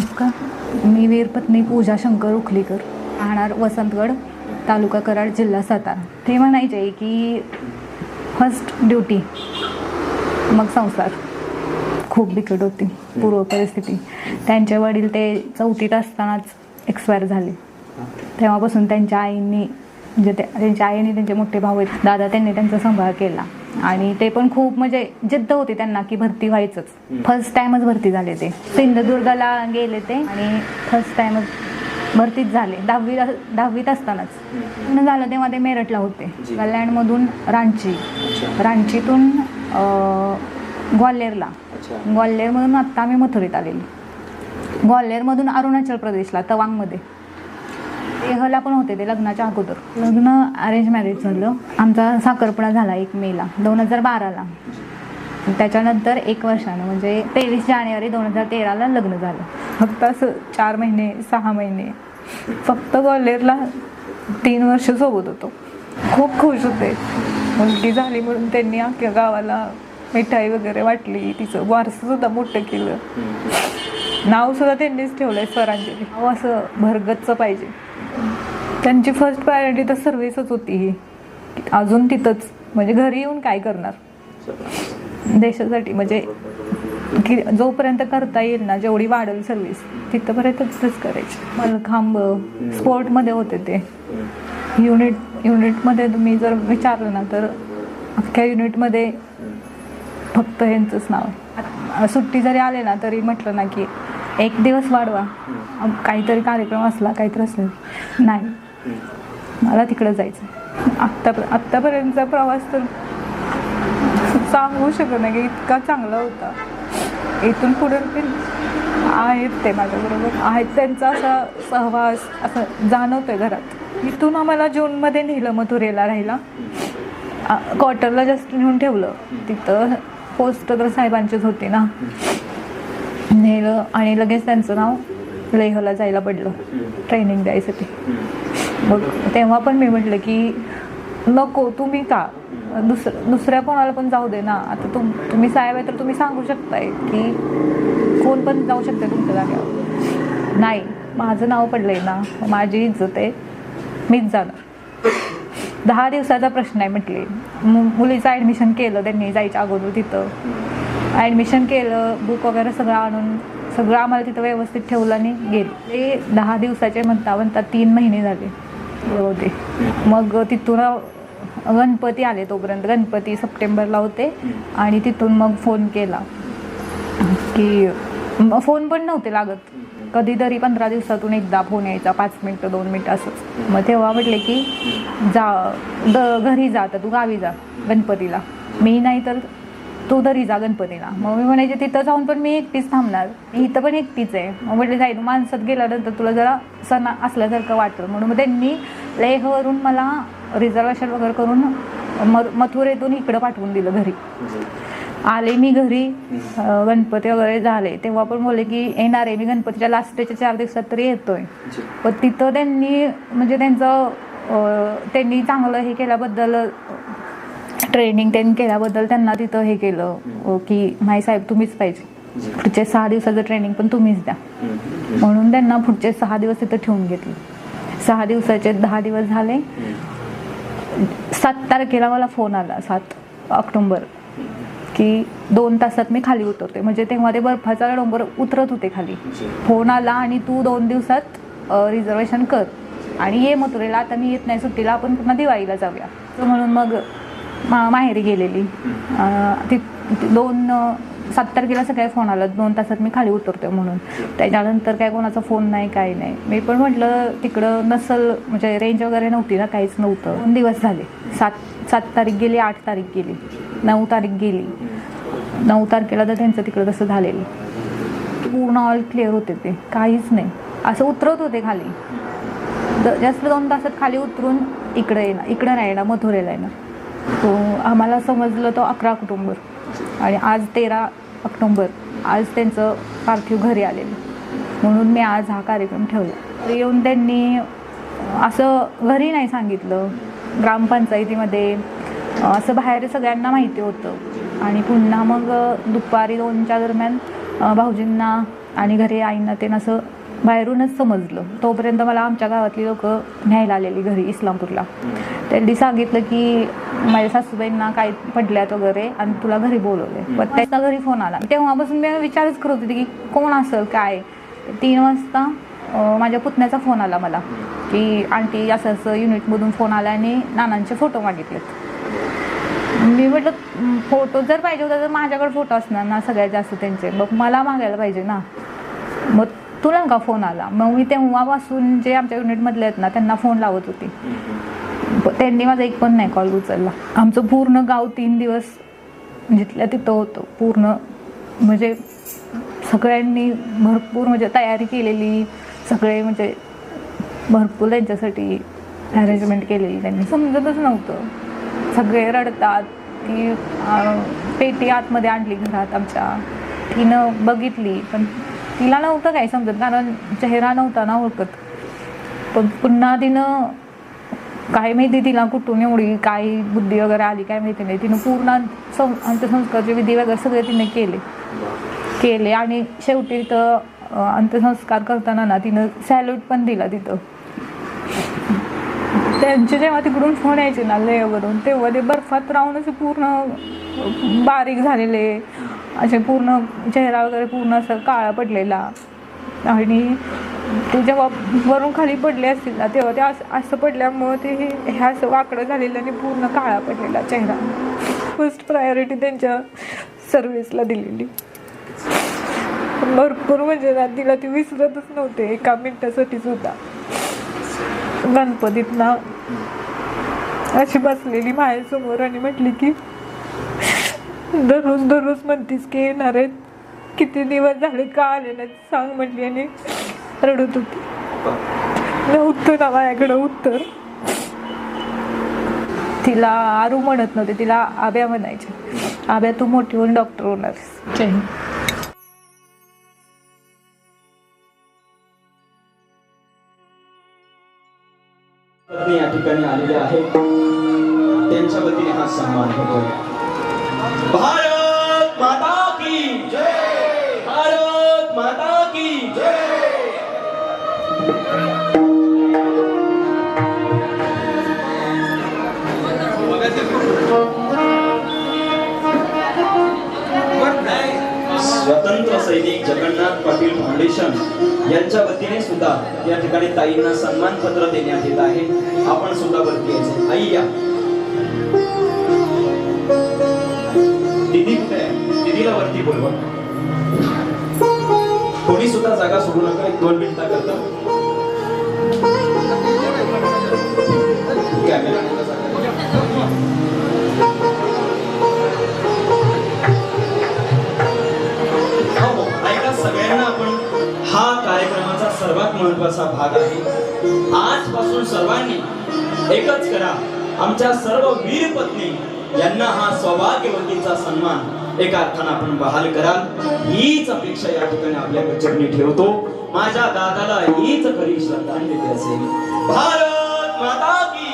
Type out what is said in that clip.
नमस्कार मी वीरपत्नी पूजा शंकर उखलीकर राहणार वसंतगड तालुका कराड जिल्हा सातारा. ते म्हणायचे की फर्स्ट ड्युटी मग संसार. खूप बिकट होती पूर्व परिस्थिती. त्यांचे वडील ते चौथीत असतानाच एक्सपायर झाले. तेव्हापासून त्यांच्या आईंनी म्हणजे ते त्यांच्या आईने त्यांचे मोठे भाऊ आहेत दादा त्यांनी त्यांचा सांभाळ केला. आणि ते पण खूप म्हणजे जिद्द होती त्यांना की भरती व्हायचंच. फर्स्ट टाइमच भरती झाले ते. सिंधुदुर्गला गेले ते आणि फर्स्ट टाइमच भरतीच झाले. दहावी दहावीत असतानाच. झालं तेव्हा ते मेरठला होते. कल्याणमधून रांची. रांचीतून ग्वाल्हेरला. ग्वाल्हेरमधून आत्ता आम्ही मथुरीत आलेलो. ग्वाल्हेरमधून अरुणाचल प्रदेशला तवांगमध्ये. लेहला पण होते ते लग्नाच्या अगोदर. लग्न अरेंज मॅरेज झालं. आमचा साखरपुडा झाला एक मेला दोन हजार बाराला. त्याच्यानंतर एक वर्षानं म्हणजे तेवीस जानेवारी दोन हजार तेराला लग्न झालं. फक्त असं चार महिने सहा महिने. फक्त ग्वाल्हेरला तीन वर्ष सोबत होतो. खूप खुश होते. मुलगी झाली म्हणून त्यांनी अख्ख्या गावाला मिठाई वगैरे वाटली. तिचं वारसं सुद्धा मोठं केलं. नाव सुद्धा त्यांनीच ठेवलंय स्वरांजली. नाव असं भरगतचं पाहिजे. त्यांची फर्स्ट प्रायोरिटी तर सर्व्हिसच होती ही. अजून तिथंच. म्हणजे घरी येऊन काय करणार? देशासाठी. म्हणजे की जोपर्यंत करता येईल ना जेवढी वाढेल सर्व्हिस तिथंपर्यंतच करायची. मलखांब स्पोर्टमध्ये होते ते. युनिट युनिटमध्ये तुम्ही जर विचारलं ना तर अख्ख्या युनिटमध्ये फक्त यांचंच नाव सुट्टी जरी आले ना तरी म्हटलं ना की एक दिवस वाढवा. काहीतरी कार्यक्रम असला काहीतरी असलं. नाही. मला तिकडं जायचं आत्ता आत्तापर्यंतचा प्रवास तर सांगू शकत नाही की इतका चांगला होता. इथून पुढे पण आहेत ते माझ्याबरोबर. आहेत त्यांचा असा सहवास असं जाणवतोय घरात. इथून आम्हाला जूनमध्ये नेलं मथुरेला राहिला क्वार्टरला जस्ट नेऊन ठेवलं. तिथं पोस्ट तर साहेबांचीच होती ना. नेलं आणि लगेच त्यांचं नाव लेहला जायला पडलं. ट्रेनिंग द्यायसाठी. मग तेव्हा पण मी म्हटलं की नको तुम्ही का? दुसरं दुसऱ्या कोणाला पण जाऊ दे ना. आता तुम तुम्ही साहेब आहे तर तुम्ही सांगू शकताय की कोण पण जाऊ शकते तुमच्या जागेवर. नाही माझं नाव पडलंय ना. माझी इज्जत आहे. मीच जाणार. दहा दिवसाचा प्रश्न आहे म्हटले. मु- मुलीचं ॲडमिशन केलं त्यांनी जायच्या अगोदर तिथं. ॲडमिशन केलं बुक वगैरे सगळं आणून सगळं आम्हाला तिथं व्यवस्थित ठेवलं आणि गेले. ते दहा दिवसाचे म्हणता म्हणता तीन महिने झाले. होते मग तिथून गणपती आले तोपर्यंत. गणपती सप्टेंबरला होते आणि तिथून मग फोन केला की फोन पण नव्हते लागत. कधीतरी पंधरा दिवसातून एकदा फोन यायचा पाच मिनटं दोन मिनटं असंच. मग तेव्हा म्हटले की जा द घरी जा तर तू गावी जा गणपतीला. मी नाही तर तू तरी जा गणपतीला मग मी म्हणायचे तिथं जाऊन पण मी एकटीच थांबणार. इथं पण एकटीच आहे. मग म्हटले जाईल माणसात गेल्यानंतर तुला जरा सण असल्यासारखं वाटलं म्हणून मग त्यांनी लेहवरून मला रिझर्वेशन वगैरे करून म मथुरेतून इकडं पाठवून दिलं घरी. आले मी घरी गणपती वगैरे झाले. तेव्हा पण बोलले की येणार आहे मी गणपतीच्या लास्टच्या चार दिवसात तरी येतोय. पण तिथं त्यांनी म्हणजे त्यांचं त्यांनी चांगलं हे केल्याबद्दल ट्रेनिंग त्यांनी केल्याबद्दल त्यांना तिथं हे केलं की नाही साहेब तुम्हीच पाहिजे. पुढचे सहा दिवसाचं ट्रेनिंग पण तुम्हीच द्या. म्हणून त्यांना पुढचे सहा दिवस तिथं ठेवून घेतले. सहा दिवसाचे दहा दिवस झाले. सात तारखेला मला फोन आला सात ऑक्टोंबर की दोन तासात मी खाली उतरते. म्हणजे तेव्हा ते बर्फाचा डोंगर उतरत होते खाली. फोन आला आणि तू दोन दिवसात रिझर्वेशन कर. आणि ये मथुरेला आता मी येत नाही सुट्टीला आपण पुन्हा दिवाळीला जाऊया. तर म्हणून मग मा माहेरी गेलेली. ती दोन सात तारखेला सकाळी फोन आला. दोन तासात मी खाली उतरते म्हणून. त्याच्यानंतर काय कोणाचा फोन नाही काही नाही. मी पण म्हटलं तिकडं नसल म्हणजे रेंज वगैरे नव्हती ना काहीच नव्हतं. दोन दिवस झाले. सात सात तारीख गेली आठ तारीख गेली. नऊ तारीख गेली. नऊ तारखेला तर त्यांचं तिकडं तसं झालेलं. पूर्ण ऑल क्लिअर होते ते. काहीच नाही. असं उतरत होते खाली. द- जास्त दोन तासात खाली उतरून इकडे येणार इकडं नाही येणार मथुरेला येणार तो आम्हाला समजलं तो अकरा ऑक्टोंबर आणि आज तेरा ऑक्टोंबर. आज त्यांचं पार्थिव घरी आलेलं. म्हणून मी आज हा कार्यक्रम ठेवला. तर येऊन त्यांनी असं घरी नाही सांगितलं. ग्रामपंचायतीमध्ये असं बाहेर सगळ्यांना माहिती होतं. आणि पुन्हा मग दुपारी दोनच्या दरम्यान भाऊजींना आणि घरी आईंना ते असं बाहेरूनच समजलं. तोपर्यंत मला आमच्या गावातली लोक न्यायला आलेली घरी इस्लामपूरला. त्यांनी सांगितलं की माझ्या सासूबाईंना काय पडल्यात वगैरे आणि तुला घरी बोलवले पण त्याचा घरी फोन आला. तेव्हापासून मी विचारच करत होते की कोण असेल काय? तीन वाजता माझ्या पुतण्याचा फोन आला मला की आंटी असं असं युनिटमधून फोन आला आणि नानांचे फोटो मागितलेत. मी म्हटलं फोटो जर पाहिजे होता तर माझ्याकडे फोटो असणार ना सगळ्यात जास्त त्यांचे. मग मला मागायला पाहिजे ना. मग तुला का फोन आला. मग मी तेव्हापासून जे आमच्या युनिटमधले आहेत ना त्यांना फोन लावत होती. प- त्यांनी माझा एक पण नाही कॉल उचलला. आमचं पूर्ण गाव तीन दिवस जिथल्या तिथं होतं. पूर्ण म्हणजे सगळ्यांनी भरपूर म्हणजे तयारी केलेली. सगळे म्हणजे भरपूर त्यांच्यासाठी अरेंजमेंट केलेली त्यांनी. समजतच नव्हतं. सगळे रडतात की अं, पेटी आतमध्ये आणली घरात आमच्या. तिनं बघितली पण तिला नव्हतं काही समजत कारण चेहरा नव्हता ना ओळखत. पण पुन्हा तिनं काय माहिती तिला कुठून एवढी काय बुद्धी वगैरे आली काय माहिती नाही. तिनं पूर्ण सं अंत्यसंस्कारचे विधी वगैरे सगळे तिने केले. केले आणि शेवटी तर अंत्यसंस्कार करताना ना तिनं सॅल्यूट पण दिला तिथं. त्यांचे जेव्हा तिकडून फोन यायचे ना लेवरून तेव्हा ते बर्फात राहून असे पूर्ण बारीक झालेले. असे पूर्ण चेहरा वगैरे पूर्ण असं काळा पडलेला. आणि ते जेव्हा वरून खाली पडले असतील ना तेव्हा ते असं असं पडल्यामुळं ते हे हे असं वाकडं झालेलं आणि पूर्ण काळा पडलेला चेहरा. फर्स्ट प्रायोरिटी त्यांच्या सर्व्हिसला दिलेली. भरपूर म्हणजे ना तिला ती विसरतच नव्हते एका मिनिटासाठी सुद्धा. गणपतीत ना अशी बसलेली माझ्यासमोर आणि म्हटली की दररोज दररोज म्हणतीस की येणार आहेत. किती दिवस झाले का आले नाही सांग म्हटली आणि रडत होती. नव्हतं ना माझ्याकडं उत्तर. तिला आरू म्हणत नव्हते. तिला आब्या म्हणायचे आब्या तू मोठी होऊन डॉक्टर होणार या ठिकाणी आलेले आहेत. त्यांच्या वतीने हा सन्मान होतोय. भारत माता की जय। भारत माता की जय। स्वतंत्र सैनिक जगन्नाथ पाटील फाउंडेशन यांच्या वतीने सुद्धा या ठिकाणी ताईंना सन्मान पत्र देण्यात येत आहे. आपण सुद्धा वरती यायचं आई या. आहे वरती बोलवा. कोणी सुद्धा जागा सोडू नका एक दोन मिनिटा करता. हो, हो, ऐका सगळ्यांना आपण हा कार्यक्रमाचा सर्वात महत्त्वाचा भाग आहे. आजपासून सर्वांनी एकच करा. आमच्या सर्व वीर पत्नी यांना हा सौभाग्यवतीचा सन्मान. एका अर्थानं आपण बहाल कराल. हीच अपेक्षा या ठिकाणी आपल्या चरणी ठेवतो. माझ्या दादाला हीच खरी श्रद्धांजली असेल भारत माता की